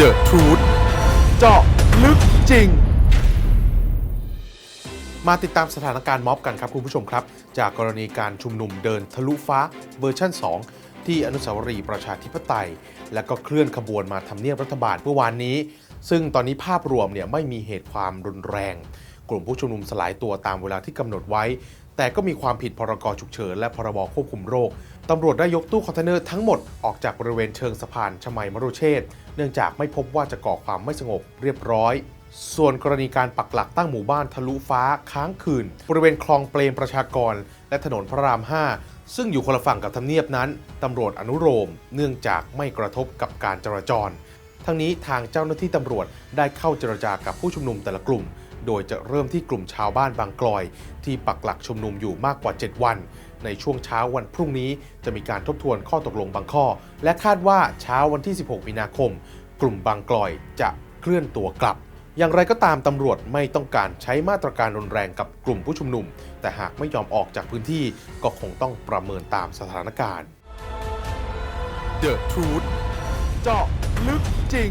The Truth เจาะลึกจริง มาติดตามสถานการณ์ม็อบกันครับคุณผู้ชมครับ จากกรณีการชุมนุมเดินทะลุฟ้าเวอร์ชั่น 2 ที่อนุสาวรีย์ประชาธิปไตย และก็เคลื่อนขบวนมาทำเนียบรัฐบาลเมื่อวานนี้ ซึ่งตอนนี้ภาพรวมเนี่ยไม่มีเหตุความรุนแรง กลุ่มผู้ชุมนุมสลายตัวตามเวลาที่กำหนดไว้ แต่ก็มีความผิดพรกฉุกเฉินและพรบควบคุมโรคตำรวจได้ยกตู้คอนเทนเนอร์ทั้งหมดออกจากบริเวณเชิงสะพานชมัยมรุเชษฐ์เนื่องจากไม่พบว่าจะก่อความไม่สงบเรียบร้อย ส่วนกรณีการปักหลักตั้งหมู่บ้านทะลุฟ้าค้างคืน บริเวณคลองเปรมประชากร และถนนพระราม 5 ซึ่งอยู่คนละฝั่งกับทำเนียบนั้นตำรวจอนุโลมเนื่องจากไม่กระทบกับการจราจรทั้งนี้ทางเจ้าหน้าที่ตำรวจได้เข้าเจรจากับผู้ชุมนุมแต่ละกลุ่ม โดยจะเริ่มที่กลุ่มชาวบ้านบางกลอย ที่ปักหลักชุมนุมอยู่มากกว่า 7 วัน ในช่วงเช้าวันพรุ่งนี้จะมีการทบทวนข้อตกลงบางข้อ และคาดว่าเช้าวันที่ 16 มีนาคม กลุ่มบางกลอยจะเคลื่อนตัวกลับ อย่างไรก็ตามตำรวจไม่ต้องการใช้มาตรการรุนแรงกับกลุ่มผู้ชุมนุม แต่หากไม่ยอมออกจากพื้นที่ก็คงต้องประเมินตามสถานการณ์ The Truth เจาะลึกจริง